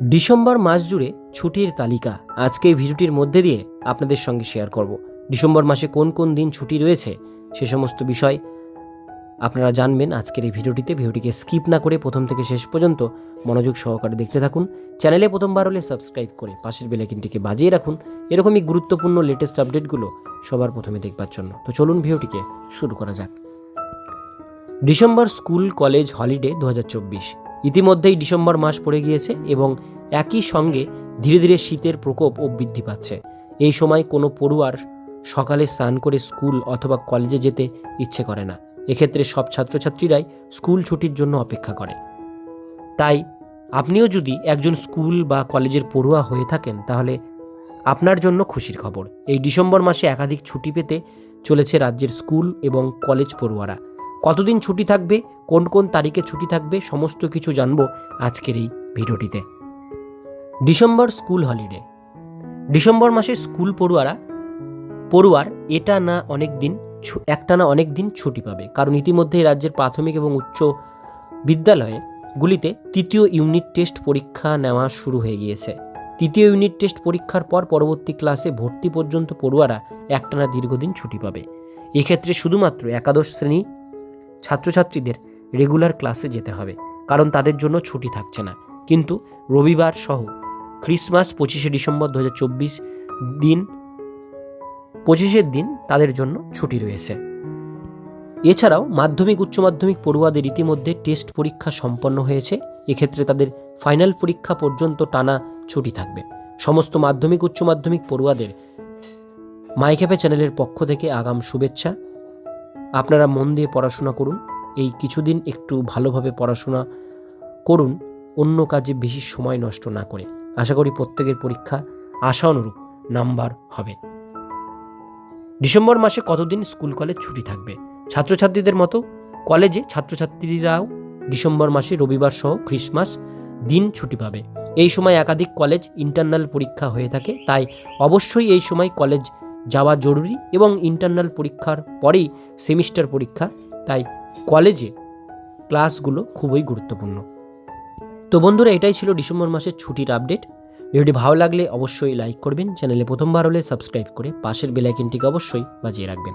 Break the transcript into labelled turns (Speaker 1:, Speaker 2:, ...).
Speaker 1: December মাস জুড়ে ছুটির তালিকা। আজকে এই ভিডিওটির মধ্যে দিয়ে আপনাদের সঙ্গে শেয়ার করব। ডিসেম্বর মাসে কোন কোন দিন ছুটি রয়েছে সে সমস্ত বিষয় আপনারা জানবেন আজকের এই ভিডিওটিতে। ভিডিওটিকে স্কিপ না করে প্রথম থেকে শেষ পর্যন্ত মনোযোগ সহকারে দেখতে থাকুন। চ্যানেলে প্রথমবার হলে সাবস্ক্রাইব করে পাশের বেলাইকিনটিকে বাজিয়ে রাখুন। এরকমই গুরুত্বপূর্ণ লেটেস্ট আপডেটগুলো সবার প্রথমে দেখবার জন্য। তো চলুন ভিডিওটিকে শুরু করা যাক। ডিসেম্বর স্কুল, কলেজ হলিডে দু হাজার চব্বিশ। ইতিমধ্যেই ডিসেম্বর মাস পড়ে গিয়েছে এবং একই সঙ্গে ধীরে ধীরে শীতের প্রকোপও বৃদ্ধি পাচ্ছে। এই সময় কোনো পড়ুয়ার সকালে স্নান করে স্কুল অথবা কলেজে যেতে ইচ্ছে করে না। এক্ষেত্রে সব ছাত্রছাত্রীরাই স্কুল ছুটির জন্য অপেক্ষা করে। তাই আপনিও যদি একজন স্কুল বা কলেজের পড়ুয়া হয়ে থাকেন, তাহলে আপনার জন্য খুশির খবর। এই ডিসেম্বর মাসে একাধিক ছুটি পেতে চলেছে রাজ্যের স্কুল এবং কলেজ পড়ুয়ারা। কতদিন ছুটি থাকবে, কোন কোন তারিখে ছুটি থাকবে, সমস্ত কিছু জানব আজকের এই ভিডিওটিতে। December school holiday. ডিসেম্বর মাসে স্কুল পড়ুয়ারা, পড়ুয়ার এটা না অনেক দিন একটা না অনেক দিন ছুটি পাবে। কারণ ইতিমধ্যেই রাজ্যের প্রাথমিক এবং উচ্চ বিদ্যালয়গুলিতে তৃতীয় ইউনিট টেস্ট পরীক্ষা নেওয়া শুরু হয়ে গিয়েছে। তৃতীয় ইউনিট টেস্ট পরীক্ষার পর পরবর্তী ক্লাসে ভর্তি পর্যন্ত পড়ুয়ারা একটানা দীর্ঘদিন ছুটি পাবে। এক্ষেত্রে শুধুমাত্র একাদশ শ্রেণি ছাত্রছাত্রীদের রেগুলার ক্লাসে যেতে হবে, কারণ তাদের জন্য ছুটি থাকছে না। কিন্তু রবিবার সহ ক্রিসমাস পঁচিশে ডিসেম্বর দু হাজার চব্বিশ দিন, পঁচিশের দিন তাদের জন্য ছুটি রয়েছে। এছাড়াও মাধ্যমিক, উচ্চ মাধ্যমিক পড়ুয়াদের ইতিমধ্যে টেস্ট পরীক্ষা সম্পন্ন হয়েছে, এক্ষেত্রে তাদের ফাইনাল পরীক্ষা পর্যন্ত টানা ছুটি থাকবে। সমস্ত মাধ্যমিক, উচ্চ মাধ্যমিক পড়ুয়াদের মাইক্যাপে চ্যানেলের পক্ষ থেকে আগাম শুভেচ্ছা। আপনারা মন দিয়ে পড়াশোনা করুন, এই কিছুদিন একটু ভালোভাবে পড়াশোনা করুন, অন্য কাজে বেশি সময় নষ্ট না করে। আশা করি প্রত্যেকের পরীক্ষা আশা অনুরূপ নাম্বার হবে। ডিসেম্বর মাসে কতদিন স্কুল কলেজ ছুটি থাকবে? ছাত্রছাত্রীদের মতো কলেজে ছাত্রছাত্রীরাও ডিসেম্বর মাসে রবিবার সহ ক্রিসমাস দিন ছুটি পাবে। এই সময় একাধিক কলেজ ইন্টারনাল পরীক্ষা হয়ে থাকে, তাই অবশ্যই এই সময় কলেজ যাওয়া জরুরি এবং ইন্টারনাল পরীক্ষার পরেই সেমিস্টার পরীক্ষা তাই কলেজে ক্লাসগুলো খুবই গুরুত্বপূর্ণ। তো বন্ধুরা, এটাই ছিল ডিসেম্বর মাসের ছুটির আপডেট ভিডিওটি ভালো লাগলে অবশ্যই লাইক করবেন চ্যানেলে প্রথমবার হলে সাবস্ক্রাইব করে পাশের বেলাইকিনটিকে অবশ্যই বাজিয়ে রাখবেন।